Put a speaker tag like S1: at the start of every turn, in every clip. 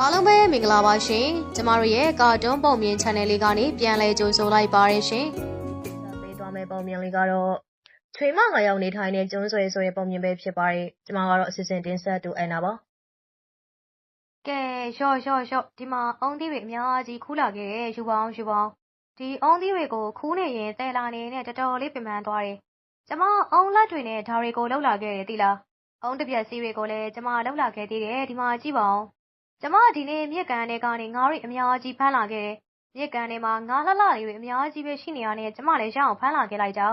S1: အားလုံးပဲမင်္ဂလာပါရှင်ကျမတို့ရဲ့ကာတွန်းပုံမြင် channel လေးကနေပြန်လည်ကြိုဆိုလိုက်ပါရရှင်
S2: ပေးသွားမယ့်ပုံမြင်လေးကတော့ချွေမငါရောက်နေထိုင်တဲ့ကျွန်းဆွဲဆိုတဲ့ပုံမြင်ပဲဖြစ်ပါတယ်။ကျွန်မကတော့အစီအစဉ်တင်ဆက်တူအန်နာပါ
S3: ကဲရှော့ရှော့ရှော့ဒီမှာအုံးသီးတွေအများကြီးခူးလာခဲ့တယ်ယူပါအောင်ယူပါအောင်ဒီအုံးသီးတွေကိုခူးနေရင်တဲလာနေနဲ့တော်တော်လေးပင်ပန်းသွားတယ်ကျမအုံးလက်တွေနဲ့ဓာတွေကိုလှုပ်လာခဲ့တယ်သိလားအုံးတစ်ပြက်စီးတွေကိုလည်းကျမလှုပ်လာခဲ့သေးတယ်ဒီမှာကြည့်ပါဦး ကျမဒီနေ့မြက်ကန်တွေကနေငါးတွေအများကြီးဖမ်းလာခဲ့တယ်မြက်ကန်တွေမှာငါးလှလှလေးတွေအများကြီးပဲရှိနေရတဲ့ကျမလည်းရအောင်ဖမ်းလာခဲ့လိုက်တာ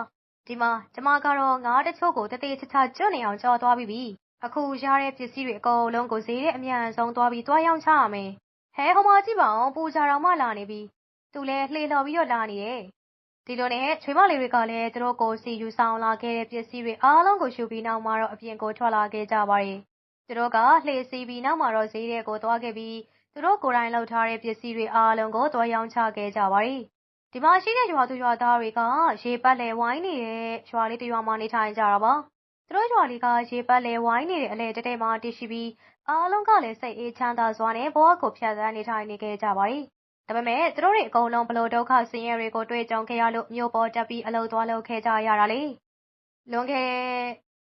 S3: ဒီမှာကျမကတော့ငါးတချို့ကိုတသေးချာချာကျွတ်နေအောင်ကြော်သွားပြီးပြီအခုရတဲ့ပစ္စည်းတွေအကုန်လုံးကိုဈေးတဲ့အမြန်ဆုံးသွားပြီးသွားရောင်းချရမယ်ဟဲဟိုမှာကြည့်ပါအောင်ပူကြတော်မှလာနေပြီသူလည်းလှေလော်ပြီးတော့လာနေတယ်ဒီလိုနဲ့ချွေမလေးတွေကလည်းသူတို့ကိုစီယူဆောင်လာခဲ့တဲ့ပစ္စည်းတွေအားလုံးကိုရှုပြီးနောက်မှာတော့အပြင်ကိုထွက်လာခဲ့ကြပါတယ် သူတို့က လှေစီးပြီး နောက်မှာတော့ ဈေးတဲ့ကို သွားခဲ့ပြီး သူတို့ကိုယ်တိုင်လှုပ်ထားတဲ့ ပစ္စည်းတွေအားလုံးကို သွားရောင်းချခဲ့ကြပါတယ် ဒီမှာရှိတဲ့ ရွာသူရွာသားတွေက ရေပတ်လည်ဝိုင်းနေတဲ့ ရွာလေးတစ်ရွာမှာ နေထိုင်ကြတာပါ သူတို့ရွာလေးက ရေပတ်လည်ဝိုင်းနေတဲ့ အလဲတဲတဲမှာ တည်ရှိပြီး အားလုံးကလည်း စိတ်အေးချမ်းသာစွာနဲ့ ဘဝကို ဖြတ်သန်းနေထိုင်နေခဲ့ကြပါတယ် ဒါပေမဲ့ သူတို့တွေအကုန်လုံးဘလို့ဒုက္ခဆင်းရဲတွေကို တွေ့ကြုံခဲ့ရလို့မျိုးပေါ်တက်ပြီး အလုပ်သွားလုပ်ခဲ့ကြရတာလေလွန်ခဲ့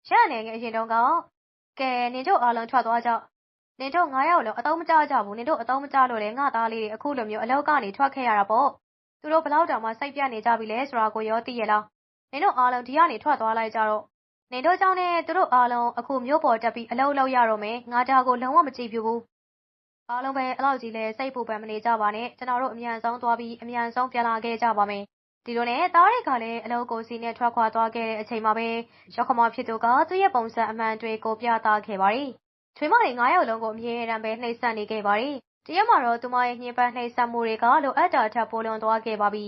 S3: ရနေငယ်အရင်တုန်းက ကဲနင်တို့အားလုံးထွက်သွားကြနင်တို့9ယောက်လုံးအတုံးမကြကြဘူးနင်တို့အတုံးမကြလို့လေငါသားလေးတွေအခုလိုမျိုးအလောက်ကနေထွက်ခဲ့ရတာပေါ့သူတို့ဘလောက်တောင်မှစိတ်ပြတ်နေကြပြီလဲဆိုတာကိုရောသိရလားနင်တို့အားလုံးဒီကနေထွက်သွားလိုက်ကြတော့နင်တို့ကြောင့်နဲ့သူတို့အားလုံးအခုမျိုးပေါ်တက်ပြီးအလုပ်လုပ်ရတော့မယ်ငါဒါကိုလုံးဝမကြည့်ပြဘူးအားလုံးပဲအလောက်ကြီးလဲစိတ်ပူပန်မနေကြပါနဲ့ကျွန်တော်တို့အမြန်ဆုံးသွားပြီးအမြန်ဆုံးပြန်လာခဲ့ကြပါမယ် ဒီလိုနဲ့ သားတွေကလည်း အလုပ်ကိုစီနဲ့ ထွက်ခွာသွားခဲ့တဲ့အချိန်မှာပဲရောက်ခမဖြစ်သူက သူ့ရဲ့ပုံစံအမှန်တွေကို ပြသခဲ့ပါတယ် ချွေးမတွေ9ယောက်လုံးကို အမြဲတမ်းပဲ နှိပ်စက်နေခဲ့ပါတယ် တရက်မှာတော့ သူမရဲ့ ညှဉ်းပန်းနှိပ်စက်မှုတွေက လိုအပ်တာထက် ပိုလွန်သွားခဲ့ပါပြီ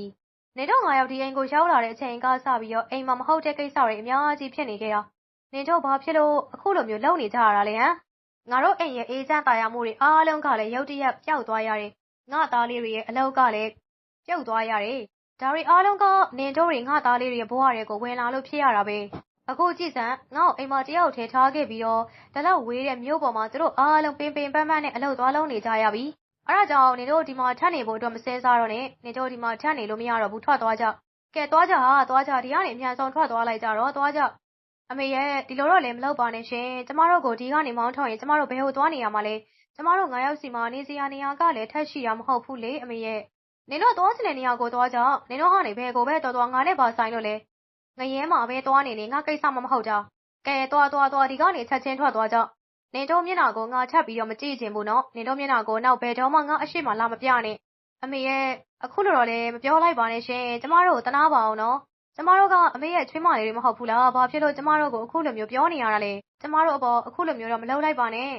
S3: နေတော့9ယောက် ဒီအိမ်ကို ရောက်လာတဲ့အချိန်ကစပြီးတော့အိမ်မှာမဟုတ်တဲ့ကိစ္စတွေ အများကြီးဖြစ်နေခဲ့တာ နင်တို့ ဘာဖြစ်လို့ အခုလိုမျိုး လုပ်နေကြရတာလဲဟမ် ငါတို့အိမ်ရဲ့ အေးချမ်းတာယာမှုတွေ အားလုံးကလည်း ရုတ်တရက် ပျောက်သွားရတယ် ငါသားလေးတွေရဲ့ အလောက်ကလည်း ပြုတ်သွားရတယ် ဒါတွေအားလုံးက နင်တို့တွေ ငါသားလေးတွေရဲ့ဘဝတွေကို ဝင်လာလို့ဖြစ်ရတာပဲ အခုကြည့်စမ်း ငါ့ကို အိမ်မှာ တယောက်ထဲထားခဲ့ပြီးတော့ဒါလောက်ဝေးတဲ့ မြို့ပေါ်မှာ သူတို့အားလုံး ပင်ပင်ပန်းပန်းနဲ့ အလုပ်သွားလုံးနေကြရပြီ အဲ့ဒါကြောင့်နေတို့ ဒီမှာ ထပ်နေဖို့အတွက် မစဲစားတော့နဲ့နေတို့ ဒီမှာ ထပ်နေလို့ မရတော့ဘူး ထွက်သွားကြ ကဲ သွားကြဟာ သွားကြ ဒီကနေ အမြန်ဆုံး ထွက်သွားလိုက်ကြတော့ သွားကြ အမေရဲ့ ဒီလိုတော့လည်း မလုပ်ပါနဲ့ရှင် ကျမတို့ကို ဒီကနေ မောင်းထောင်ရင် ကျမတို့ ဘယ်ဟိုသွားနေရမှာလဲ ကျမတို့ ငါးယောက်စီမှာ နေစရာနေရာကလည်းထက်ရှိရမဟုတ်ဘူးလေ အမေရဲ့ နင်တို့သွားစတဲ့နေရာကိုသွားကြနင်တို့ဟာနေဘယ်ကိုပဲတော်တော်ငါနဲ့ပါဆိုင်လို့လဲငရဲမှာပဲသွားနေနေငါကိစ္စမမဟုတ်တာကဲသွားသွားသွားဒီကနေချက်ချင်းထွက်သွားကြနင်တို့မျက်နှာကိုငါချက်ပြီးတော့မကြည့်ချင်ဘူးနော်နင်တို့မျက်နှာကိုနောက်ဘယ်တော့မှငါအရှိမလာမပြနဲ့အမေရဲ့အခုလိုတော့လည်းမပြောလိုက်ပါနဲ့ရှင်ကျမတို့ကိုတနာပါအောင်နော်ကျမတို့ကအမေရဲ့ချွေးမလေးတွေမဟုတ်ဘူးလားဘာဖြစ်လို့ကျမတို့ကိုအခုလိုမျိုးပြောနေရတာလဲကျမတို့အပေါ်အခုလိုမျိုးတော့မလုပ်လိုက်ပါနဲ့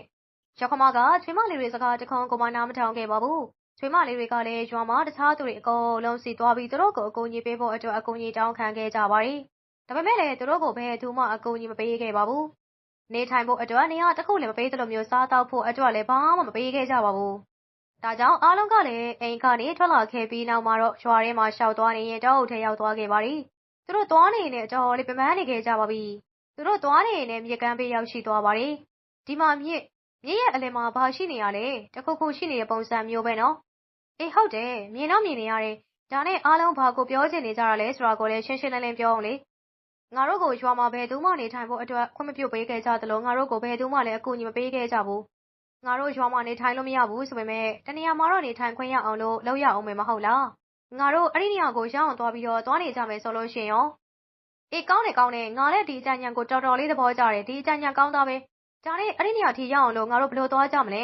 S3: ရောက်ခမကချွေးမလေးတွေစကားတခွန်းကိုမနာမထောင်ခဲ့ပါဘူး ချွေးမလေးတွေကလည်း ရွာမှာ တခြားသူတွေ အကုန်လုံးစီသွားပြီး သူတို့ကို အကူအညီပေးဖို့အတွက် အကူအညီတောင်းခံခဲ့ကြပါတယ် ဒါပေမဲ့လည်း သူတို့ကို ဘယ်သူမှ အကူအညီမပေးခဲ့ပါဘူး နေထိုင်ဖို့အတွက် နေရာတစ်ခုလည်း မပေးသလိုမျိုး စားတောက်ဖို့အတွက်လည်း ဘာမှမပေးခဲ့ကြပါဘူး ဒါကြောင့် အားလုံးကလည်း အိမ်ကနေ ထွက်လာခဲ့ပြီးနောက်မှာတော့ ရွာထဲမှာရှောက်သွားနေရင်တောအုပ်ထဲ ရောက်သွားခဲ့ပါတယ် သူတို့သွားနေနေတော့လေးပမန်းနေခဲ့ကြပါပြီ သူတို့သွားနေနေမြေကမ်းပေး ရောက်ရှိသွားပါတယ် ဒီမှာ မြစ် မြစ်ရဲ့အလယ်မှာဘာရှိနေရလဲတခုခုရှိနေတဲ့ပုံစံမျိုးပဲနော်အေးဟုတ်တယ်မြင်တော့မြင်နေရတယ်ဒါနဲ့အားလုံးဘာကိုပြောချင်နေကြတာလဲဆိုတာကိုလည်းရှင်းရှင်းလင်းလင်းပြောအောင်လေငါတို့ကိုရွာမှာဘယ်သူမှနေထိုင်ဖို့အတွက်ခွင့်မပြုပေးခဲ့ကြသလိုငါတို့ကိုဘယ်သူမှလည်းအကူအညီမပေးခဲ့ကြဘူးငါတို့ရွာမှာနေထိုင်လို့မရဘူးဆိုပေမဲ့တနေရာမှာတော့နေထိုင်ခွင့်ရအောင်လို့လုပ်ရအောင်မယ်မဟုတ်လားငါတို့အဲ့ဒီနေရာကိုရောက်အောင်သွားပြီးတော့သွားနေကြမယ်ဆိုလို့ရှိရင်ရောအေးကောင်းတယ်ကောင်းတယ်ငါလည်းဒီအကြံဉာဏ်ကိုတော်တော်လေးသဘောကျတယ်ဒီအကြံဉာဏ်ကောင်းသားပဲ ဒါနဲ့အဲ့ဒီနေရာထိရောက်အောင်လို့ငါတို့ဘယ်လိုသွားကြမလဲ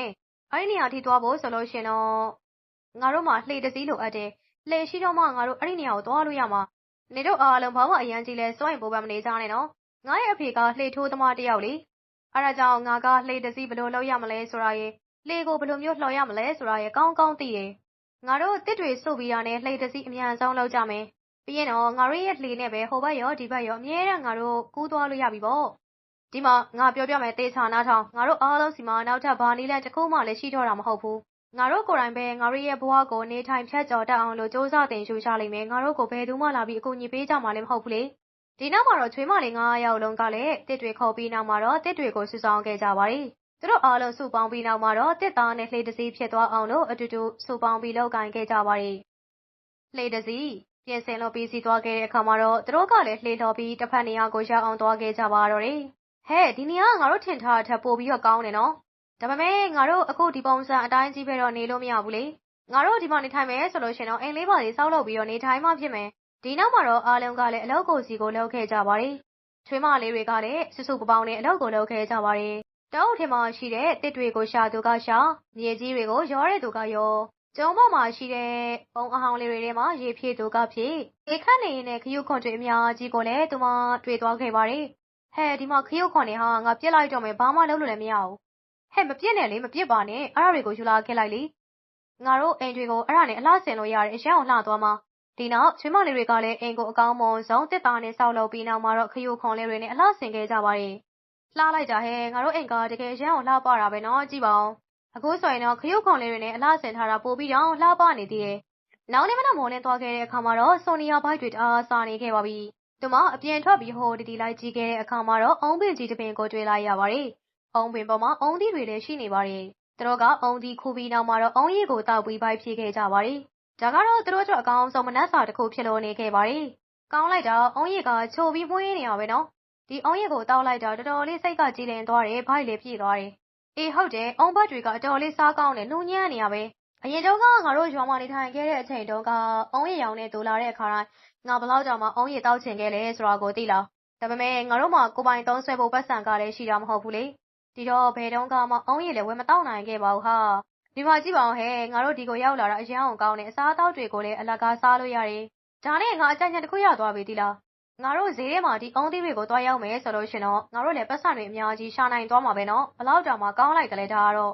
S3: အဲ့ဒီနေရာထိသွားဖို့ဆိုလို့ရှိရင်တော့ငါတို့မှလှေတစည်းလိုအပ်တယ်လှေရှိတော့မှငါတို့အဲ့ဒီနေရာကိုသွားလို့ရမှာနေတို့အားလုံးဘာမှအရန်ကြီးလဲစွန့်ရင်ပိုးပန်းမနေကြနဲ့နော်ငါရဲ့အဖေကလှေထိုးသမားတယောက်လေအဲ့ဒါကြောင့်ငါကလှေတစည်းဘယ်လိုလုပ်ရမလဲဆိုတာရေလှေကိုဘယ်လိုမျိုးလှော်ရမလဲဆိုတာရေကောင်းကောင်းသိတယ်ငါတို့တစ်တွေစုပြီးရနဲ့လှေတစည်းအမြန်ဆုံးလုပ်ကြမယ်ပြီးရင်တော့ငါတို့ရဲ့လှေနဲ့ပဲဟိုဘက်ရောဒီဘက်ရောအမြဲတမ်းငါတို့ကူးသွားလို့ရပြီပေါ့ ဒီမှာငါပြောပြမယ်တေချာနားထောင်ငါတို့အားလုံးစီမှာနောက်ထပ်ဘာနည်းလဲတစ်ခုမှလည်းရှိတော့တာမဟုတ်ဘူးငါတို့ကိုယ်တိုင်ပဲငါတို့ရဲ့ဘဝကိုနေထိုင်ဖြတ်ကျော်တတ်အောင်လို့စ조사တင်ရှုရှာလိမ့်မယ်ငါတို့ကိုဘယ်သူမှလာပြီးအကူအညီပေးကြမှာလည်းမဟုတ်ဘူးလေဒီနောက်မှာတော့ချွေးမလေး9ယောက်လုံးကလည်းတစ်တွေခေါ်ပြီးနောက်မှာတော့တစ်တွေကိုဆူဆောင်ခဲ့ကြပါရီသူတို့အားလုံးစုပေါင်းပြီးနောက်မှာတော့တစ်သားနဲ့လှေတစ်စီးဖြစ်သွားအောင်လို့အတူတူစုပေါင်းပြီးလောက်ကင်ခဲ့ကြပါတယ်။လှေတစ်စီးပြင်ဆင်လို့ပြီးစီးသွားခဲ့တဲ့အခါမှာတော့သူတို့ကလည်းလှေတော်ပြီးတစ်ဖက်နေရာကိုရောက်အောင်သွားခဲ့ကြပါတော့တယ်။ ဟဲ့ဒီနေရာကငါတို့ထင်ထားတဲ့ထက်ပိုပြီးတော့ကောင်းတယ်နော်။ဒါပေမဲ့ငါတို့အခုဒီပုံစံအတိုင်းကြီးပဲတော့နေလို့မရဘူးလေ။ငါတို့ဒီမှာနေထိုင်မယ်ဆိုလို့ရှင်တော့အိမ်လေးပါလေးစောက်လုပ်ပြီးတော့နေထိုင်မှဖြစ်မယ်။ဒီနောက်မှာတော့အားလုံးကလည်းအလောက်ကိုစီကိုလုပ်ခဲ့ကြပါတယ်။ချွေးမလေးတွေကလည်းစွစုပပေါင်းနဲ့အလောက်ကိုလုပ်ခဲ့ကြပါတယ်။တောအုပ်ထဲမှာရှိတဲ့တစ်တွေကိုရှာသူကရှာမြေကြီးတွေကိုရောတဲ့သူကရောကျုံပေါ်မှာရှိတဲ့ပုံအဟောင်းလေးတွေထဲမှာရေဖြည့်သူကဖြည့်ဧခန့်နေရင်နဲ့ခရုခွန်တွေအများကြီးကိုလည်းသူမတွေ့သွားခဲ့ပါတယ်။ ဟဲ့ဒီမှာခရုခွန်တွေဟာငါပြစ်လိုက်တော့မယ်ဘာမှလုပ်လို့လည်းမရဘူး။ဟဲ့မပြစ်နဲ့လေမပြစ်ပါနဲ့အဲ့ဒါတွေကိုယူလာခဲ့လိုက်လေ။ငါတို့အိမ်တွေကိုအဲ့ဒါနဲ့အလှဆင်လို့ရတယ်အရန်အောင်လှသွားမှာ။ဒီနောက်ချွေးမလေးတွေကလည်းအိမ်ကိုအကောင်းမွန်ဆုံးတစ်သားနဲ့ဆောက်လုပ်ပြီးနောက်မှာတော့ခရုခွန်လေးတွေနဲ့အလှဆင်ခဲ့ကြပါတယ်။လှလိုက်တာဟဲ့ငါတို့အိမ်ကတကယ်ရမ်းအောင်လှပတာပဲနော်ကြည့်ပါဦးအခုဆိုရင်တော့ခရုခွန်လေးတွေနဲ့အလှဆင်ထားတာပို့ပြီးတော့လှပနေသေးတယ်နောက်နေ့မနက်မိုးနဲ့သွားခဲ့တဲ့အခါမှာတော့ဆိုနီယာဘိုက်တွေတအားစားနေခဲ့ပါပြီ သူမအပြင်ထွက်ပြီးဟိုတီတီလိုက်ကြည့်ခဲ့တဲ့အခါမှာတော့အုံးပင်ကြီးတစ်ပင်ကိုတွေ့လိုက်ရပါတယ်အုံးပင်ပေါ်မှာအုံးသီးတွေလည်းရှိနေပါတယ်သူတို့ကအုံးသီးခူပြီးနောက်မှာတော့အုံးရည်ကိုတောက်ပြီးဘိုက်ဖြည့်ခဲ့ကြပါတယ်ဒါကတော့သူတို့အတွက်အကောင်းဆုံးမနက်စာတစ်ခုဖြစ်လို့နေခဲ့ပါတယ်ကောင်းလိုက်တာအုံးရည်ကချိုပြီးမွှေးနေရပဲနော်ဒီအုံးရည်ကိုတောက်လိုက်တော့တော်တော်လေးစိတ်ကကြည်လင်သွားတယ်ဘိုက်လည်းပြည့်သွားတယ်အေးဟုတ်တယ်အုံးဘတ်တွေကအတော်လေးစားကောင်းတယ်နှူးညံ့နေရပဲ အရင်တုန်းက ငါတို့ရွာမှာ နေထိုင်ခဲ့တဲ့အချိန်တုန်းက အုံးရည်ရောင်နဲ့တူလာတဲ့အခါတိုင်း ငါဘလောက်တောင်မှ အုံးရည်တောက်ချင်ခဲ့လဲဆိုတာကို သိလား ဒါပေမဲ့ ငါတို့မှာ ကိုပိုင်သုံးဆွဲဖို့ပတ်စံကလည်း ရှိတာမဟုတ်ဘူးလေ ဒီတော့ ဘယ်တုန်းကမှ အုံးရည်လည်း ဝယ်မတောက်နိုင်ခဲ့ပါဘူးဟာ ဒီမှာကြည့်ပါဦးဟဲ့ငါတို့ ဒီကိုရောက်လာတာ အရန်အောင်ကောင်းတယ် အစားအသောက်တွေကိုလည်း အလကားစားလို့ရတယ် ဒါနဲ့ ငါ အကြံဉာဏ်တစ်ခုရသွားပြီသီလား ငါတို့ ဈေးထဲမှာ ဒီအုံးသီးတွေကိုတွားရောက်မယ်ဆိုလို့ရှင်တော့ ငါတို့လည်းပတ်စံတွေ အများကြီး ရှာနိုင်သွားမှာပဲနော်ဘလောက်တောင်မှ ကောင်းလိုက်တယ်လေဒါကတော့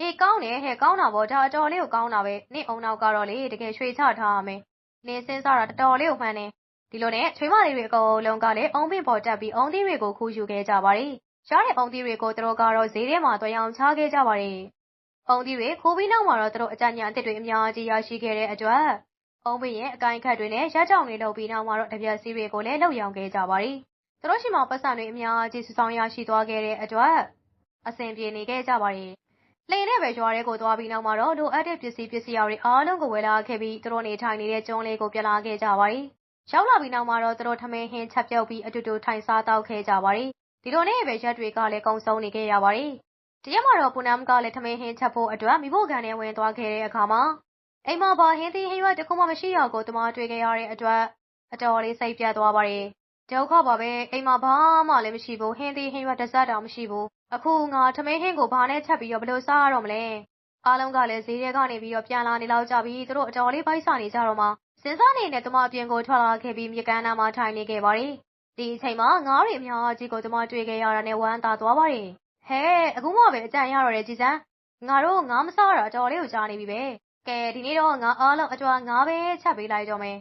S3: အေးကောင်းတယ်ဟဲ့ကောင်းတာပေါ့ဒါအတော်လေးကိုကောင်းတာပဲနေ့အုံနောက်ကတော့လေတကယ်ရွှေချထားရမယ်နေစင်းစားတာတော်တော်လေးကိုမှန်းတယ်ဒီလိုနဲ့ချွေးမလေးတွေအကုန်လုံးကလည်းအုံးပင်ပေါ်တက်ပြီးအုံးသီးတွေကိုခူးယူခဲ့ကြပါတယ်ရတဲ့အုံးသီးတွေကိုသူတို့ကတော့ဈေးထဲမှာတွားရောက်ချခဲ့ကြပါတယ်အုံးသီးတွေခိုးပြီးနောက်မှာတော့သူတို့အကြညာအစ်စ်တွေအများကြီးရရှိခဲ့တဲ့အတွက်အုံးပင်ရဲ့အကိုင်ခတ်တွေနဲ့ရက်ကြောင်တွေလုပ်ပြီးနောက်မှာတော့တပြက်စီးတွေကိုလည်းလှုပ်ရောင်ခဲ့ကြပါတယ်။သူတို့ရှိမှပတ်စံတွေအများကြီးစုဆောင်ရရှိသွားခဲ့တဲ့အတွက်အဆင်ပြေနေခဲ့ကြပါတယ်။ လှေနဲ့ပဲရွာထဲကိုသွားပြီးနောက်မှာတော့လိုအပ်တဲ့ပစ္စည်းပစ္စည်းတွေအားလုံးကိုဝယ်လာခဲ့ပြီးသူတို့နေထိုင်နေတဲ့ကျွန်းလေးကိုပြန်လာခဲ့ကြပါတယ်။ရောက်လာပြီးနောက်မှာတော့သူတို့ထမင်းဟင်းချက်ပြုတ်ပြီးအတူတူထိုင်စားတောက်ခဲ့ကြပါတယ်။ဒီလိုနဲ့ပဲရက်တွေကလည်းကုံဆုံးနေခဲ့ရပါတယ်။တရက်မှာတော့ပူနမ်ကလည်းထမင်းဟင်းချက်ဖို့အတွက်မိဖို့ကန်ထဲဝင်သွားခဲ့တဲ့အခါမှာအိမ်မှာဘာဟင်းသီးဟင်းရွက်တစ်ခုမှမရှိတော့ကိုတမတွေ့ခဲ့ရတဲ့အတွက်အတော်လေးစိတ်ပြတ်သွားပါတယ်။ဒုက္ခပါပဲအိမ်မှာဘာမှလည်းမရှိဘူးဟင်းသီးဟင်းရွက်တစ်စက်တောင်မရှိဘူး။ အခုငါထမင်းဟင်းကိုဘာနဲ့ချက်ပြီးတော့ဘယ်လိုစားရတော့မလဲ။အားလုံးကလည်းဈေးထဲကနေပြီးတော့ပြန်လာနေလောက်ကြပြီးသူတို့အတော်လေးပိုက်ဆနေကြတော့မှစဉ်းစားနေတဲ့တမအပြင်ကိုထွက်လာခဲ့ပြီးမြကန်းနာမှာထိုင်နေခဲ့ပါတယ်။ဒီအချိန်မှာငါးရီအများကြီးကိုတမတွေ့ခဲ့ရတာနဲ့ဝမ်းသာသွားပါတယ်။ဟဲ့အခုမှပဲအကြံရတော့တယ်ကြည်စမ်းငါတို့ငါးမစားတာအတော်လေးကိုကြားနေပြီပဲ။ကဲဒီနေ့တော့ငါအားလုံးအကြွားငါးပဲချက်ပေးလိုက်တော့မယ်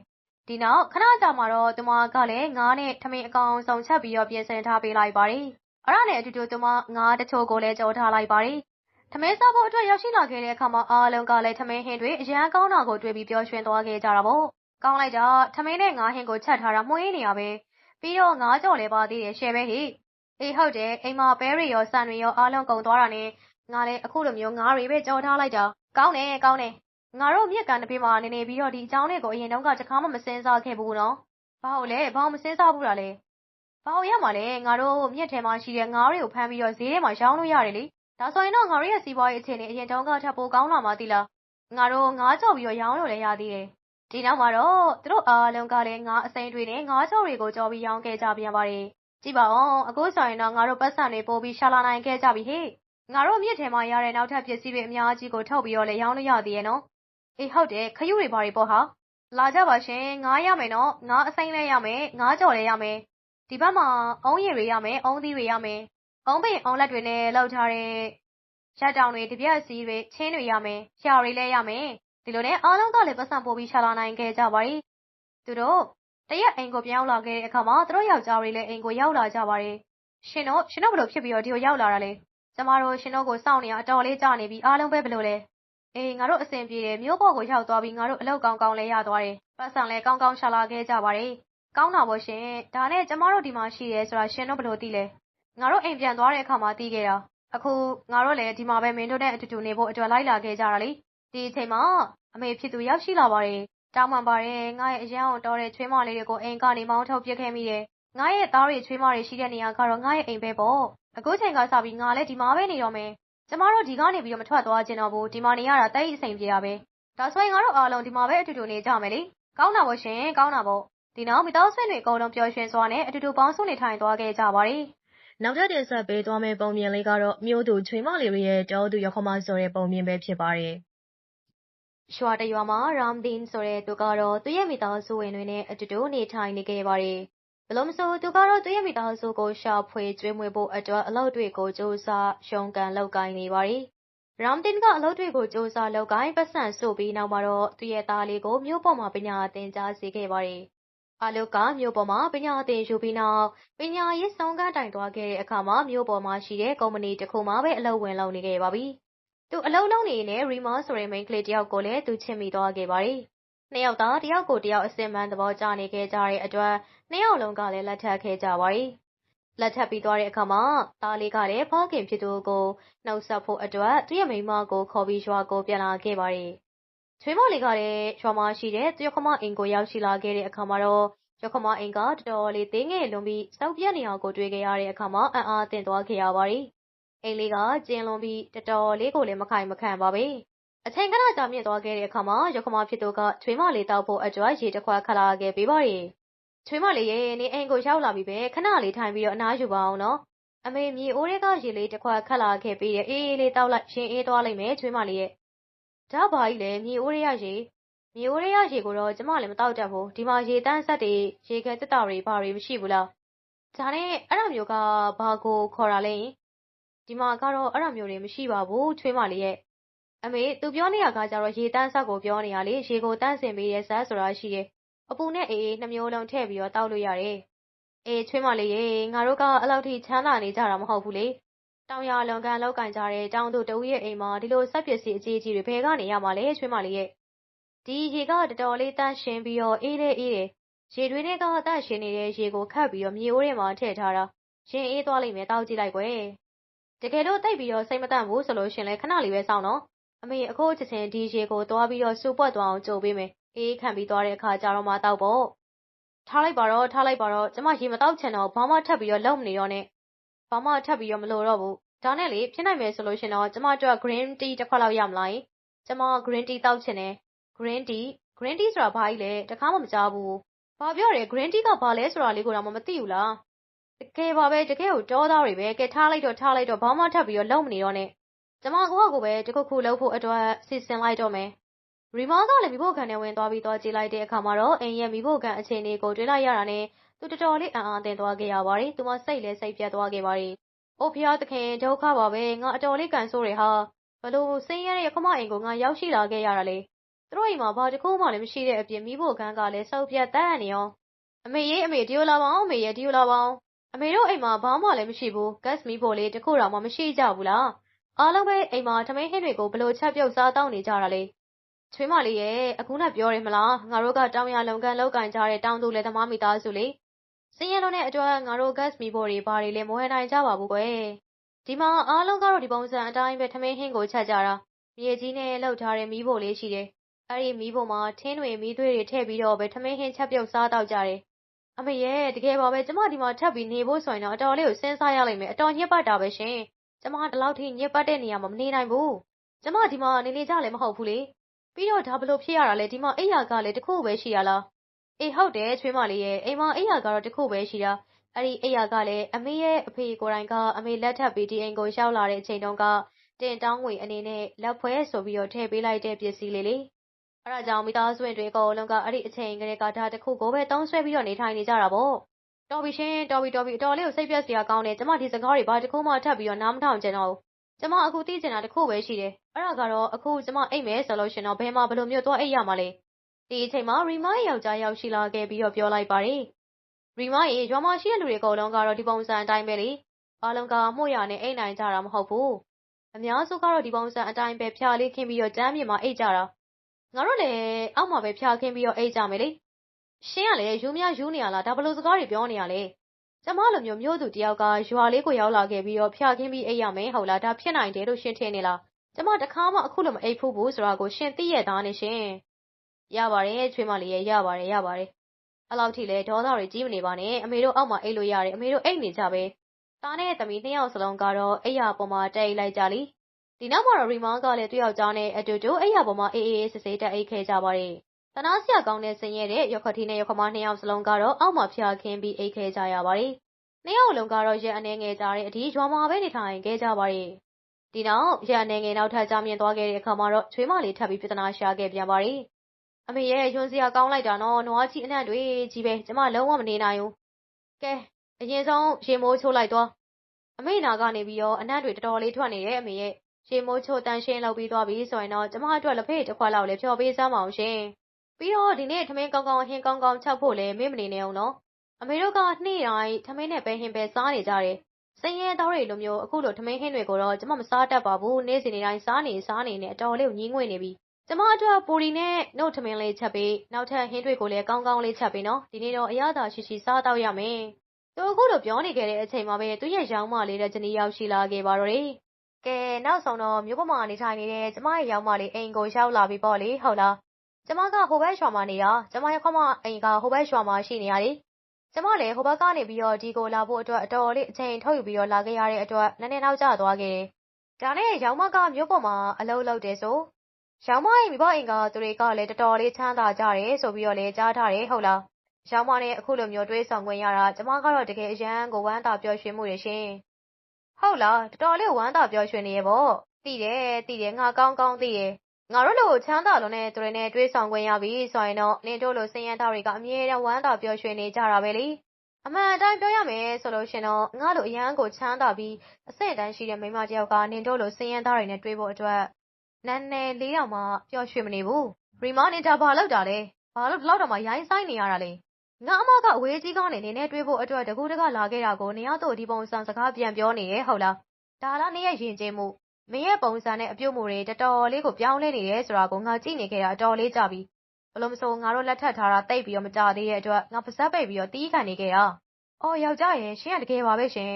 S3: ဒီနောက်ခဏကြာမှာတော့သူမကလည်းငါးနဲ့ထမင်းအကောင်ဆောင်ချက်ပြီးတော့ပြင်ဆင်ထားပေးလိုက်ပါတယ် အဲ့ဒါနဲ့အတူတူသူမငါးတချို့ကိုလည်းကြော်ထားလိုက်ပါတယ်ထမင်းစားဖို့အတွက်ရောက်ရှိလာခဲ့တဲ့အခါမှာအားလုံးကလည်းထမင်းဟင်းတွေအရန်ကောင်းတာကိုတွေ့ပြီးပျော်ရွှင်သွားခဲ့ကြတာပေါ့ကောင်းလိုက်တာထမင်းနဲ့ငါးဟင်းကိုချက်ထားတာမှုေးနေရပဲပြီးတော့ငါးကြော်လည်းပါသေးတယ်ရှယ်ပဲဟိအေးဟုတ်တယ်အိမ်မှာပဲရီရောဆန်တွေရောအားလုံးကုန်သွားတာနဲ့ငါလည်းအခုလိုမျိုးငါးတွေပဲကြော်ထားလိုက်တာကောင်းတယ်ကောင်းတယ်ငါတို့မြက်ကတစ်ပြေးမှာနေနေပြီးတော့ဒီအကြောင်းလေးကိုအရင်တုန်းကတခါမှမစင်စားခဲ့ဘူးနော်။ဘာလို့လဲဘာလို့မစင်စားဘူးလားလဲ။ ဘာလို့ရမှာလဲငါတို့မြက်ထဲမှာရှိတဲ့ငါးတွေကိုဖမ်းပြီးတော့ဈေးထဲမှာရောင်းလို့ရတယ်လေ။ဒါဆိုရင်တော့ငါတို့ရဲ့စီးပွားရေးအခြေအနေအရင်တုန်းကထပ်ပိုကောင်းလာမှာသီလား။ငါတို့ငါးကြော်ပြီးတော့ရောင်းလို့လည်းရသေးတယ်။ဒီနောက်မှာတော့သူတို့အားလုံးကလည်းငါးအစိမ်းတွေနဲ့ငါးကြော်တွေကိုကြော်ပြီးရောင်းခဲ့ကြပြန်ပါတယ်။ကြည့်ပါဦးအခုဆိုရင်တော့ငါတို့ပတ်စံတွေပို့ပြီးရှာလာနိုင်ခဲ့ကြပြီဟေ့။ငါတို့မြစ်ထဲမှာရတဲ့နောက်ထပ်ပစ္စည်းတွေအများကြီးကိုထုတ်ပြီးတော့လည်းရောင်းလို့ရသေးရဲ့နော်အေးဟုတ်တယ်ခရုတွေဘာတွေပေါ့ဟာလာကြပါရှင်ငားရမယ်နော်ငားအစိမ်းလဲရမယ်ငားကြော်လဲရမယ် ဒီဘက်မှာအုံးရည်တွေရမယ်အုံးသီးတွေရမယ်အုံးပင်အုံးလက်တွေနဲ့လောက်ထားတဲ့ရက်တောင်တွေတပြက်စီးတွေချင်းတွေရမယ်ရှာတွေလဲရမယ်ဒီလိုနဲ့အားလုံးကလည်းပတ်စံပို့ပြီးရှာလာနိုင်ခဲ့ကြပါ යි သူတို့တရက်အိမ်ကိုပြောင်းလာခဲ့တဲ့အခါမှာသူတို့ယောက်ျားတွေလည်းအိမ်ကိုရောက်လာကြပါတယ်ရှင်တို့ရှင်တို့ဘယ်လိုဖြစ်ပြီးတော့ဒီကိုရောက်လာတာလဲကျမတို့ရှင်တို့ကိုစောင့်နေရအတော်လေးကြာနေပြီအားလုံးပဲဘယ်လိုလဲအေးငါတို့အဆင်ပြေတယ်မြို့ပေါ်ကိုရောက်သွားပြီးငါတို့အလောက်ကောင်းကောင်းလဲရသွားတယ်ပတ်စံလဲကောင်းကောင်းရှာလာခဲ့ကြပါတယ် ကောင်းတာပေါ့ရှင်ဒါနဲ့ကျမတို့ဒီမှာရှိရဲဆိုတာရှင်တို့ဘယ်လိုသိလဲငါတို့အိမ်ပြန်သွားတဲ့အခါမှာသိခဲ့တာ
S4: အခုငါတို့လည်းဒီမှာပဲမင်းတို့နဲ့အတူတူနေဖို့အတွက်လိုက်လာခဲ့ကြတာလေဒီအချိန်မှာအမေဖြစ်သူရောက်ရှိလာပါတယ်တောင်းပန်ပါတယ်ငါရဲ့အရန်ကိုတော်တဲ့ချွေးမလေးတွေကိုအိမ်ကနေမောင်းထုတ်ပစ်ခဲ့မိတယ်ငါရဲ့သားတွေချွေးမတွေရှိတဲ့နေရာကတော့ငါရဲ့အိမ်ပဲပေါ့အခုချိန်ကစပြီးငါလည်းဒီမှာပဲနေတော့မယ်ကျမတို့ဒီကနေပြီးတော့မထွက်သွားချင်တော့ဘူးဒီမှာနေရတာတိတ်အဆင်ပြေတာပဲဒါဆိုရင်ငါတို့အားလုံးဒီမှာပဲအတူတူနေကြမယ်လေကောင်းတာပေါ့ရှင်ကောင်းတာပေါ့ ဒီနောက် မိသားစုတွေအကုန်လုံး ပျော်ရွှင်စွာနဲ့ အတူတူပေါင်းစုနေထိုင်သွားခဲ့ကြပါတယ်
S2: နောက်ထပ်တင်ဆက်ပေးသွားမယ့် ပုံမြင်လေးကတော့ မြို့သူချွေမလေးတွေရဲ့ တောသူရောက်ခမ ဆိုတဲ့ ပုံမြင်ပဲဖြစ်ပါတယ်
S3: ရွာတရွာမှာရမ်ဒင်းဆိုတဲ့သူကတော့ သူ့ရဲ့မိသားစုဝင်တွေနဲ့ အတူတူနေထိုင်နေခဲ့ပါတယ်။ဘယ်လို့မဆို သူကတော့ သူ့ရဲ့မိသားစုကို ရှာဖွေကျွေးမွေးဖို့အတွက် အလုပ်တွေကိုစူးစမ်းရှုံးကန်လုပ်ကိုင်နေပါတယ်။ရမ်ဒင်းကအလုပ်တွေကိုစူးစမ်းလုပ်ကိုင်ပတ်စံဆိုပြီးနောက်မှာတော့ သူ့ရဲ့သားလေးကို မြို့ပေါ်မှာ ပညာသင်ကြားစေခဲ့ပါတယ်။ အလုကမြို့ပေါ်မှာပညာသင်ယူပြီးနောက်ပညာရေးဆုံးကန်းတိုင်သွားခဲ့တဲ့အခါမှာမြို့ပေါ်မှာရှိတဲ့ကုမ္ပဏီတစ်ခုမှပဲအလုပ်ဝင်လုပ်နေခဲ့ပါပြီ။သူအလုံးလုံးနေနဲ့ရီမာဆိုတဲ့မိန်းကလေးတယောက်ကိုလည်းသူချစ်မိသွားခဲ့ပါတယ်။နှစ်ယောက်သားတယောက်ကိုတယောက်အစင်မှန်သဘောကျနေခဲ့ကြတဲ့အတွက်နှစ်ယောက်လုံးကလည်းလက်ထပ်ခဲ့ကြပါတယ်။လက်ထပ်ပြီးသွားတဲ့အခါမှာသားလေးကလည်းဖခင်ဖြစ်သူကိုနှုတ်ဆက်ဖို့အတွက်သူ့ရဲ့မိန်းမကိုခေါ်ပြီးရွာကိုပြန်လာခဲ့ပါတယ်။ ချွေးမလေးကလည်းရွာမှာရှိတဲ့သူ့ခမအိမ်ကိုရောက်ရှိလာခဲ့တဲ့အခါမှာတော့ရခမအိမ်ကတော်တော်လေးသေးငယ်လွန်ပြီးစောက်ပြက်နေအောင်ကိုတွေ့ခဲ့ရတဲ့အခါမှာအံ့အားသင့်သွားခဲ့ရပါတယ်။အိမ်လေးကကျဉ်လွန်ပြီးတော်တော်လေးကိုလည်းမခိုင်မခံပါပဲ။အချိန်ခဏကြာမြင့်သွားခဲ့တဲ့အခါမှာရခမဖြစ်သူကချွေးမလေးတောက်ဖို့အတွက်ရေတစ်ခွက်ခတ်လာခဲ့ပေးပါတယ်။ချွေးမလေးရဲ့နေအိမ်ကိုရောက်လာပြီပဲခဏလေးထိုင်ပြီးတော့အနားယူပါအောင်နော်။အမေမြေအိုးတွေကရေလေးတစ်ခွက်ခတ်လာခဲ့ပြီးတဲ့အေးအေးလေးတောက်လိုက်ရှင်အေးသွားလိမ့်မယ်ချွေးမလေးရဲ့။ ဒါဘာကြီးလဲမြေအိုးတွေကရေမြေအိုးတွေကရေကိုတော့ကျမလည်းမတောက်တတ်ဘူးဒီမှာရေတန်းဆက်တွေရေခဲတက်တာတွေဘာတွေမရှိဘူးလား။ဒါနဲ့အဲ့ဒါမျိုးကဘာကိုခေါ်တာလဲ။ဒီမှာကတော့အဲ့ဒါမျိုးတွေမရှိပါဘူးချွေးမလေးရဲ့အမေသူပြောနေတာကကြတော့ရေတန်းဆက်ကိုပြောနေရလေရေကိုတန်းစင်ပေးတဲ့ဇက်ဆိုတာရှိတယ်အပူနဲ့အေးအေးနှမျိုးလုံးထည့်ပြီးတော့တောက်လို့ရတယ်အေးချွေးမလေးရေငါတို့ကအဲ့လောက်ထိချမ်းသာနေကြတာမဟုတ်ဘူးလေ တောင်ရလွန်ကန်လောက်ကင်ကြတဲ့ တောင်သူတဦးရဲ့အိမ်မှာ ဒီလိုစက်ပစ္စည်း အကြီးကြီးတွေ ဘယ်ကနေရမှာလဲ ချွေးမလေးရဲ့ ဒီရေက တော်တော်လေးတန့်ရှင်းပြီးတော့ အေးလေအေးတယ် ရေတွင်းထဲကအသက်ရှင်နေတဲ့ရေကိုခတ်ပြီးတော့ မြေအိုးထဲမှာ ထည့်ထားတာ ရင်အေးသွားလိမ့်မယ်တောက်ကြည့်လိုက်ကွယ် တကယ်လို့တိတ်ပြီးတော့ စိတ်မတန့်ဘူးဆိုလို့ရှင်လဲခဏလေးပဲ စောင့်နော် အမေ အခုချက်ချင်း ဒီရေကို သွားပြီးတော့စူပွက်သွားအောင် ကြိုပေးမယ် အေးခံပြီးသွားတဲ့အခါကျတော့မှတောက်ပေါ့ ထားလိုက်ပါတော့ ထားလိုက်ပါတော့ ကျမ ရေမတောက်ချင်တော့ဘာမှ ထပ်ပြီးတော့ လုံမနေတော့နဲ့ ဘာမှထပ်ပြီးတော့မလိုတော့ဘူးဒါနဲ့လေဖြစ်နိုင်မယ်ဆိုလို့ရှင်တော့ကျမတို့ green tea တစ်ခွက်လောက်ရမလားကျမ green tea တောက်ချင်တယ် green tea green tea ဆိုတာဘာကြီးလဲတခါမှမကြားဘူးဘာပြောရဲ green tea ကဘာလဲဆိုတာလေးကိုတော့မသိဘူးလားတကယ်ပါပဲတကယ်ကိုတောသားတွေပဲကဲထားလိုက်တော့ထားလိုက်တော့ဘာမှထပ်ပြီးတော့လုံမနေတော့နဲ့ကျမကိုယ့်ကိုပဲတခုခုလုပ်ဖို့အတွက်စီစဉ်လိုက်တော့မယ်ရီမာကလည်းမိဖို့ခံနဲ့ဝင်သွားပြီးတော့ကြည့်လိုက်တဲ့အခါမှာတော့အိမ်ရဲ့မိဖို့ခံအခြေအနေကိုတွေ့လိုက်ရတာနဲ့ သူတော်တော်လေးအံ့အားသင့်သွားခဲ့ရပါတယ်သူမစိတ်လည်းစိတ်ပြတ်သွားခဲ့ပါတယ်အိုဖျားသခင်ဒုက္ခပါပဲငါအတော်လေးကန်ဆိုးတယ်ဟာဘလို့ဆင်းရဲတဲ့ခမအိမ်ကိုငါရောက်ရှိလာခဲ့ရတာလေသူတို့အိမ်မှာဘာတစ်ခုမှလည်းမရှိတဲ့အပြင်မိဖို့ခံကလည်းစောက်ပြတ်တတ်နေရောအမေရေးအမေဒီယိုလာပေါင်းအမေရဲ့ဒီယိုလာပေါင်းအမေတို့အိမ်မှာဘာမှလည်းမရှိဘူးဂက်စ်မီးဖိုလေးတစ်ခုတောင်မှမရှိကြဘူးလားအားလုံးပဲအိမ်မှာထမင်းဟင်းတွေကိုဘလို့ချက်ပြုတ်စားတောင်းနေကြတာလေချွေးမလေးရဲ့အခုနဲ့ပြောတယ်မလားငါတို့ကတောင်ရလုံကန်လောက်ကင်ကြတဲ့တောင်သူလယ်သမားမိသားစုလေ စင်းရဲလုံးတဲ့အတွက်ငါတို့ဂက်စ်မီးဖိုတွေဘာတွေလည်းမဝယ်နိုင်ကြပါဘူးကွယ်ဒီမှာအားလုံးကတော့ဒီပုံစံအတိုင်းပဲထမင်းဟင်းကိုချက်ကြတာမြေကြီးနဲ့လှုပ်ထားတဲ့မီးဖိုလေးရှိတယ်အဲ့ဒီမီးဖိုမှာထင်းတွေမီးသွေးတွေထည့်ပြီးတော့ပဲထမင်းဟင်းချက်ပြုတ်စားတော့ကြတယ်အမေရဲ့တကယ်ပါပဲကျမဒီမှာထပ်ပြီးနေဖို့ဆိုရင်တော့အတော်လေးကိုစဉ်းစားရလိမ့်မယ်အတော်ညစ်ပတ်တာပဲရှင်ကျမဒီလောက်ထိညစ်ပတ်တဲ့နေရာမှာမနေနိုင်ဘူးကျမဒီမှာနေနေကြလည်းမဟုတ်ဘူးလေပြီးတော့ဒါဘလို့ဖြစ်ရတာလဲဒီမှာအိယာကလည်းတစ်ခုပဲရှိရလား အေးဟုတ်တယ်ချွေးမလေးရဲ့အိမ်မှာအိယာကတော့တစ်ခုပဲရှိတာအဲ့ဒီအိယာကလည်းအမေရဲ့အဖေကိုယ်တိုင်ကအမေလက်ထပ်ပြီးဒီအိမ်ကိုရောက်လာတဲ့အချိန်တုန်းကတင်တောင်းငွေအနေနဲ့လက်ဖွဲဆိုပြီးတော့ထည့်ပေးလိုက်တဲ့ပစ္စည်းလေးလေအဲ့ဒါကြောင့်မိသားစုဝင်တွေအကုန်လုံးကအဲ့ဒီအချိန်ကလေးကဒါတစ်ခုကိုပဲတောင်းဆွဲပြီးတော့နေထိုင်နေကြတာပေါ့တော်ပြီရှင်တော်ပြီတော်ပြီအတော်လေးကိုစိတ်ပြက်စရာကောင်းတယ်ကျမဒီစကားတွေဘာတစ်ခုမှထပ်ပြီးတော့နားမထောင်ချင်တော့ဘူးကျမအခုသိချင်တာတစ်ခုပဲရှိတယ်အဲ့ဒါကတော့အခုကျမအိတ်မယ်ဆိုလို့ရှင်တော့ဘယ်မှာဘယ်လိုမျိုးသွားအိတ်ရမှာလဲ ဒီအချိန်မှာရီမာရဲ့ယောက်ျား ရောက်ရှိလာခဲ့ပြီးတော့ ပြောလိုက်ပါတယ်ရီမာရဲ့ရွာမှာရှိတဲ့လူတွေ အကုန်လုံးကတော့ ဒီပုံစံအတိုင်းပဲလေ အားလုံးကမှုရနဲ့ အိတ်နိုင်ကြတာ မဟုတ်ဘူး အများစုကတော့ ဒီပုံစံအတိုင်းပဲ ဖျားလေးခင်းပြီးတော့ကျမ်းမြေမှာ အိတ်ကြတာ ငါတို့လည်း အောက်မှာပဲ ဖျားခင်းပြီးတော့ အိတ်ကြမယ်လေ ရှင်းကလည်းယူမရယူနေရလား ဒါဘလို့စကားတွေ ပြောနေရလဲ ကျမလိုမျိုးမျိုးသူတယောက်က ရွာလေးကို ရောက်လာခဲ့ပြီးတော့ ဖျာခင်းပြီး အိပ်ရမယ် ဟုတ်လား ဒါဖြစ်နိုင်တယ်လို့ ရှင်ထင်နေလား ကျမ တခါမှ အခုလို မအိပ်ဖူးဘူးဆိုတာကို ရှင်သိရသားနေရှင် ရပါတယ်ချွေးမလေးရဲ့ရပါတယ်ရပါတယ်အဲ့လောက်ထိလဲဒေါသတွေကြီးမနေပါနဲ့အမေတို့အောက်မှာအိပ်လို့ရတယ်အမေတို့အိပ်နေကြပဲသားနဲ့သမီးနှစ်ယောက်စလုံးကတော့အိပ်ရာပေါ်မှာတိတ်လိုက်ကြလीဒီနောက်မှာတော့ရီမောင်ကလည်းသူ့ယောက်ျားနဲ့အတူတူအိပ်ရာပေါ်မှာအေးအေးဆေးဆေးတက်အိပ်ခဲ့ကြပါတယ်တနာစရာကောင်းတဲ့ဆင်းရဲတဲ့ရခတီနဲ့ရခမနှစ်ယောက်စလုံးကတော့အောက်မှာဖျာခင်းပြီးအိပ်ခဲ့ကြရပါတယ်နှစ်ယောက်လုံးကတော့ရက်အနေငယ်ကြတဲ့အဒီရွာမှာပဲနေထိုင်ခဲ့ကြပါတယ်ဒီနောက်ရက်အနေငယ်နောက်ထပ်ကြာမြင့်သွားခဲ့တဲ့အခါမှာတော့ချွေးမလေးထပ်ပြီးပြဿနာရှာခဲ့ပြန်ပါတယ် အမေရဲ့ယွန်းစရာကောင်းလိုက်တာနော်နွားကြီးအနံ့တွေကြီးပဲကျမလုံးဝမနေနိုင်ဘူးကဲအရင်ဆုံးရေမိုးချိုးလိုက်သွားအမေနာကနေပြီးတော့အနံ့တွေတော်တော်လေးထွက်နေတယ်အမေရဲ့ရေမိုးချိုးတန်ရှင်းလုပ်ပြီးသွားပြီဆိုရင်တော့ကျမအတွက်လက်ဖေးတစ်ခွက်လောက်လည်းဖြော်ပေးစမ်းပါအောင်ရှင်ပြီးတော့ဒီနေ့ထမင်းကောင်းကောင်းဟင်းကောင်းကောင်းချက်ဖို့လည်းမေ့မနေနဲ့အောင်နော်အမေတို့ကနေ့တိုင်းထမင်းနဲ့ပဲဟင်းပဲစားနေကြတယ်စင်ရဲတော်တွေလိုမျိုးအခုလိုထမင်းဟင်းတွေကိုတော့ကျမမစားတတ်ပါဘူးနေ့စဉ်နေ့တိုင်းစားနေစားနေနဲ့အတော်လေးကိုညှင်းငွေ့နေပြီ ကျမအတွက်ပူရီနဲ့နှုတ်ထမင်းလေးချက်ပြီးနောက်ထပ်ဟင်းတွေကိုလည်းကောင်းကောင်းလေးချက်ပြီးနော်ဒီနေ့တော့အရသာရှိရှိစားတော့ရမယ်သူအခုလိုပြောနေခဲ့တဲ့အချိန်မှာပဲသူရဲ့ရောင်းမလေးတဲ့ဂျနီရောက်ရှိလာခဲ့ပါတော့တယ်ကဲနောက်ဆုံးတော့မြို့ပေါ်မှာနေထိုင်နေတဲ့ကျမရဲ့ရောင်းမလေးအိမ်ကိုရောက်လာပြီပေါ့လေဟုတ်လားကျမကဟိုဘက်ရွာမှာနေတာကျမရဲ့ခမအိမ်ကဟိုဘက်ရွာမှာရှိနေရတယ်ကျမလည်းဟိုဘက်ကနေပြီးတော့ဒီကိုလာဖို့အတွက်အတော်လေးအချိန်ထုတ်ယူပြီးတော့လာခဲ့ရတဲ့အတွက်နည်းနည်းနောက်ကျသွားခဲ့တယ်ဒါနဲ့ရောင်းမကမြို့ပေါ်မှာအလုပ်လုပ်တယ်ဆို ရောင်းမရဲ့မိဘအိမ်ကသူတွေကလည်းတော်တော်လေးချမ်းသာကြတယ်ဆိုပြီးတော့လည်းကြားထားတယ်ဟုတ်လားရောင်းမနဲ့အခုလိုမျိုးတွေးဆောင်ခွင့်ရတာကျမကတော့တကယ်အရန်ကိုဝမ်းသာပျော်ရွှင်မှုရရှင်ဟုတ်လားတော်တော်လေးဝမ်းသာပျော်ရွှင်နေရပေါ့သိတယ်သိတယ်ငါကောင်းကောင်းသိတယ်ငါတို့လိုချမ်းသာလုံးနဲ့သူတွေနဲ့တွေးဆောင်ခွင့်ရပြီဆိုရင်တော့နင်တို့လိုစင်ရသားတွေကအမြဲတမ်းဝမ်းသာပျော်ရွှင်နေကြတာပဲလေအမှန်အတိုင်းပြောရမယ်ဆိုလို့ရှင်တော့ငါတို့အရန်ကိုချမ်းသာပြီးအဆင့်တန်းရှိတဲ့မိမတယောက်ကနင်တို့လိုစင်ရသားတွေနဲ့တွေးဖို့အတွက် နန်းနယ်လေးတောင်မှပျော်ရွှင်မနေဘူးရီမာနေတာဘာလောက်တာလဲဘာလို့ဒီလောက်တော့မှရိုင်းဆိုင်နေရတာလဲငါအမကအဝေးကြီးကောင်းနေနေနဲ့တွေးဖို့အတွက်တကူတကလာခဲ့တာကိုနေရောက်တော့ဒီပုံစံစကားပြန်ပြောနေရဲ့ဟုတ်လားဒါလားနေရဲ့ယဉ်ကျေးမှုမင်းရဲ့ပုံစံနဲ့အပြုတ်မှုတွေတော်တော်လေးကိုပြောင်းလဲနေတယ်ဆိုတာကိုငါကြည့်နေခဲ့တာအတော်လေးကြာပြီဘလို့မဆိုငါတို့လက်ထပ်ထားတာတိတ်ပြီးတော့မကြသေးတဲ့အတွက်ငါပါဇက်ပိတ်ပြီးတော့တီးခံနေခဲ့တာအော်ယောက်ျားရဲ့ရှင်ကတကယ်ပါပဲရှင်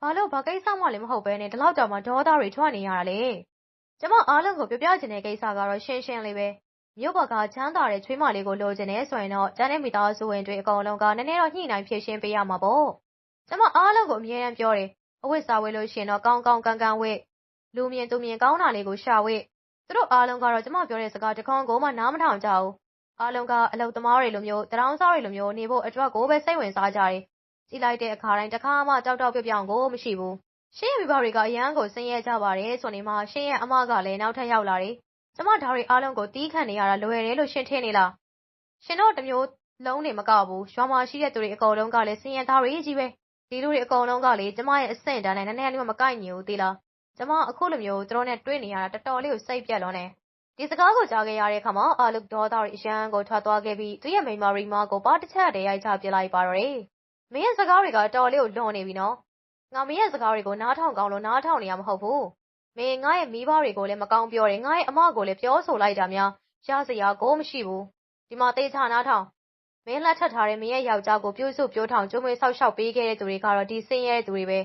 S3: ဘာလို့ဘာကိစ္စမှလည်းမဟုတ်ပဲနဲ့ဒီလောက်တောင်မှဒေါသတွေထွက်နေရတာလေ ကျမအားလုံးကိုပြောပြချင်တဲ့ကိစ္စကတော့ရှင်းရှင်းလေးပဲမြို့ဘကချမ်းသာတဲ့ချွေးမလေးကိုလိုချင်နေဆိုရင်တော့ကျန်တဲ့မိသားစုဝင်တွေအကုန်လုံးကနည်းနည်းတော့ညှိနှိုင်းဖြည့်ရှင်းပေးရမှာပေါ့ကျမအားလုံးကိုအမြဲတမ်းပြောတယ်အဝတ်စားဝတ်လို့ရှိရင်တော့ကောင်းကောင်းကန်ကန်ဝတ်လူမြင်သူမြင်ကောင်းတာလေးကိုရှာဝတ်သူတို့အားလုံးကတော့ကျမပြောတဲ့စကားတခွန်းကိုမှနားမထောင်ကြဘူးအားလုံးကအလုတ်သမားတွေလိုမျိုးတရောင်းစားတွေလိုမျိုးနေဖို့အတွက်ကိုပဲစိတ်ဝင်စားကြတယ်ကြည့်လိုက်တဲ့အခါတိုင်းတစ်ခါမှကြောက်တော့ပြော့ပြောင်ကိုမရှိဘူး ရှင်းရဲ့မိဘတွေကအရန်ကိုဆင်းရဲကြပါတယ်ဆိုနေမှရှင်းရဲ့အမကလည်းနောက်ထပ်ရောက်လာတယ်ကျမဓာတ်တွေအားလုံးကိုတီးခံနေရတာလွယ်တယ်လို့ရှင်းထင်နေလားရှင်တို့တမျိုးလုံးနေမကဘူးရွာမှာရှိတဲ့သူတွေအကုန်လုံးကလည်းဆင်းရဲသားတွေကြီးပဲဒီလူတွေအကုန်လုံးကလေကျမရဲ့အဆင့်တန်းနဲ့နည်းနည်းလေးမှမကိုက်ညီဘူးသေးလားကျမအခုလိုမျိုးသူတို့နဲ့တွေ့နေရတာတော်တော်လေးကိုစိတ်ပြက်လွန်းနေဒီစကားကိုကြားခဲ့ရတဲ့အခါမှာအာလုဒေါသတွေအရန်ကိုထွက်သွားခဲ့ပြီးသူ့ရဲ့မိမရီမာကိုပါတစ်ချက်တည်းရိုက်ချပြလိုက်ပါတော့တယ်မင်းရဲ့စကားတွေကတော်လေးကိုလွန်နေပြီနော် ငါမင်းရဲ့စကားတွေကိုနားထောင်ကောင်းလို့နားထောင်နေရမဟုတ်ဘူးမင်းငါရဲ့မိဘတွေကိုလည်းမကောင်းပြောတယ်ငါရဲ့အမကိုလည်းပြောဆိုလိုက်တာများရစရာကိုမရှိဘူးဒီမှာတေးချနားထောင်မင်းလက်ထပ်ထားတဲ့မင်းရဲ့ယောက်ျားကိုပြုစုပြောထောင်ကျိုးမွေးဆောက်ရှောက်ပေးခဲ့တဲ့သူတွေကတော့ဒီစင်းရဲတဲ့သူတွေပဲ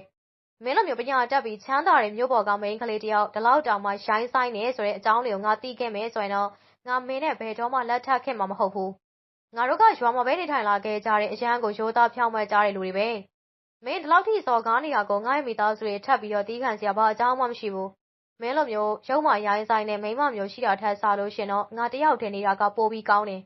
S3: မင်းလိုမျိုးပညာတတ်ပြီးချမ်းသာတဲ့မျိုးပေါ်ကမိန်းကလေးတယောက်ဒီလောက်တောင်မှရှိုင်းဆိုင်နေဆိုတဲ့အကြောင်းတွေကိုငါသိခဲ့မယ်ဆိုရင်တော့ငါမင်းနဲ့ဘယ်တော့မှလက်ထပ်ခဲ့မှာမဟုတ်ဘူးငါတို့ကရွာမှာပဲနေထိုင်လာခဲ့ကြတဲ့အရန်ကိုရိုးသားဖြောင်းမွဲကြတဲ့လူတွေပဲ မင်းဒီလောက်ထိစော်ကားနေတာကိုငါ့ရဲ့မိသားစုတွေထပ်ပြီးတော့တီးခံစရာဘာအကြောင်းမှမရှိဘူးမင်းလိုမျိုးရုံမာရိုင်းဆိုင်နဲ့မိမမျိုးရှိတာထက်စားလို့ရှင်တော့ငါတယောက်တည်းနေတာကပိုပြီးကောင်းတယ်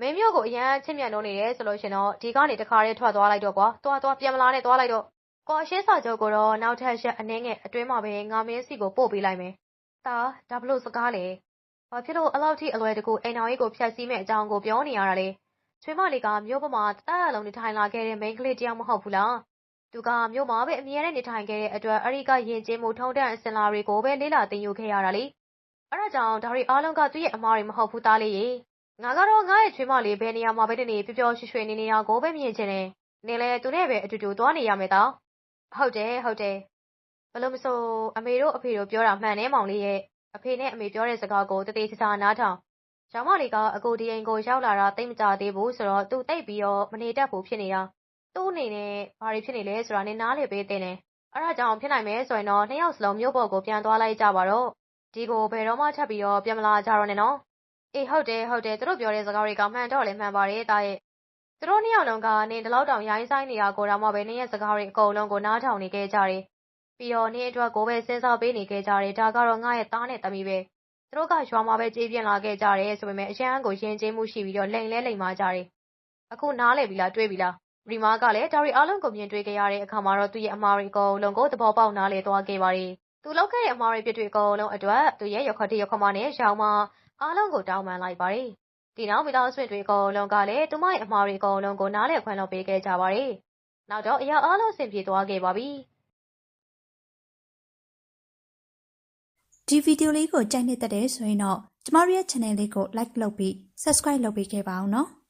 S3: မင်းမျိုးကိုအရန်ချစ်မြတ်လို့နေတယ်ဆိုလို့ရှင်တော့ဒီကနေတခါတည်းထွက်သွားလိုက်တော့ကွာသွားသွားပြန်မလာနဲ့သွားလိုက်တော့ကွာရှင်းစာချုပ်ကိုတော့နောက်ထပ်ရက်အနည်းငယ်အတွင်းမှာပဲငါမင်းစီကိုပို့ပေးလိုက်မယ်တာဒါဘလို့စကားလဲဘာဖြစ်လို့အလောက်ထိအလွယ်တကူအိမ်တော်ကြီးကိုဖျက်ဆီးမဲ့အကြောင်းကိုပြောနေရတာလဲချွေးမလေးကမြို့ပေါ်မှာတအားလုံးနေထိုင်လာခဲ့တဲ့မိန်းကလေးတယောက်မဟုတ်ဘူးလား သူက မြို့မှာပဲ အမြဲတမ်းနေထိုင်ခဲ့တဲ့အတွက်အရိကယဉ်ကျေးမှု ထုံးတမ်းအစဉ်လာတွေကိုပဲ လေ့လာသင်ယူခဲ့ရတာလေ အဲ့ဒါကြောင့် ဒါတွေအားလုံးက သူ့ရဲ့အမားတွေ မဟုတ်ဘူး သားလေးရေ ငါကတော့ ငါ့ရဲ့ချွေးမလေး ဘယ်နေရာမှာပဲတနေ ပျော်ပျော်ရွှင်ရွှင်နေနေတာကိုပဲ မြင်ချင်တယ်နေလဲသူနဲ့ပဲ အတူတူ သွားနေရမယ်တော့ဟုတ်တယ် ဟုတ်တယ်ဘလို့မဆို အမေတို့ အဖေတို့ ပြောတာ မှန်တယ် မောင်လေးရဲ့ အဖေနဲ့ အမေပြောတဲ့စကားကိုတသေးချာချာ နားထောင်ကျောင်းမလေးက အကိုဒီအိမ်ကို ရောက်လာတာတိတ်မကြသေးဘူးဆိုတော့ သူတိတ်ပြီးတော့ မနေတတ်ဘူး ဖြစ်နေတာ သူ့အနေနဲ့ ဘာတွေဖြစ်နေလဲဆိုတာ နင်နားလည်ပေးသင့်တယ်။အဲဒါကြောင့် ဖြစ်နိုင်မယ်ဆိုရင်တော့ နှစ်ယောက်စလုံး မြို့ပေါ်ကို ပြန်သွားလိုက်ကြပါတော့။ဒီကို ဘယ်တော့မှ ထပ်ပြီးတော့ ပြန်မလာကြတော့နဲ့နော်။အေး ဟုတ်တယ် ဟုတ်တယ် သူတို့ပြောတဲ့စကားတွေက မှန်တော့လည်း မှန်ပါတယ်တာရဲ့။သူတို့နှစ်ယောက်လုံးက နင် ဒီလောက်တောင် ရိုင်းဆိုင်နေတာကိုတော့မှပဲ နင်ရဲ့စကားတွေအကုန်လုံးကို နားထောင်နေခဲ့ကြတယ်။ပြီးတော့ နင်အတွက်ကိုပဲ စဉ်းစားပေးနေခဲ့ကြတယ် ဒါကတော့ ငါရဲ့ သားနဲ့သမီးပဲ။သူတို့က ရွာမှာပဲကြေးပြင်းလာခဲ့ကြတယ်ဆိုပေမဲ့အရန်ကိုရင်ကျေးမှုရှိပြီးတော့ လိန်လဲလိန်မာကြတယ်။အခု နားလည်ပြီလား တွေးပြီလား။ ရီမာကလည်း ဒါတွေအားလုံးကို မြင်တွေ့ခဲ့ရတဲ့အခါမှာတော့ သူ့ရဲ့အမှားတွေအကုန်လုံးကို သဘောပေါက်နားလည်သွားခဲ့ပါတယ်။သူလုပ်ခဲ့တဲ့အမှားတွေပြစ်တွေ အကုန်လုံးအတွက် သူရဲ့ရခွက်တရခွက်မနဲ့ရောင်မ အားလုံးကို တောင်းပန်လိုက်ပါတယ်။ဒီနောက် မိသားစုတွေအကုန်လုံးကလည်း သူမရဲ့အမှားတွေအကုန်လုံးကို နားလည်ခွင့်လုပ်ပေးခဲ့ကြပါတယ်။နောက်တော့ အရာအားလုံး အဆင်ပြေသွားခဲ့ပါပြီ။
S5: ဒီဗီဒီယိုလေးကို ကြိုက်နေတဲ့တဲ့ဆိုရင်တော့ ကျမတို့ရဲ့ channel လေးကို like လုပ်ပြီး subscribe လုပ်ပေးခဲ့ပါအောင်နော်။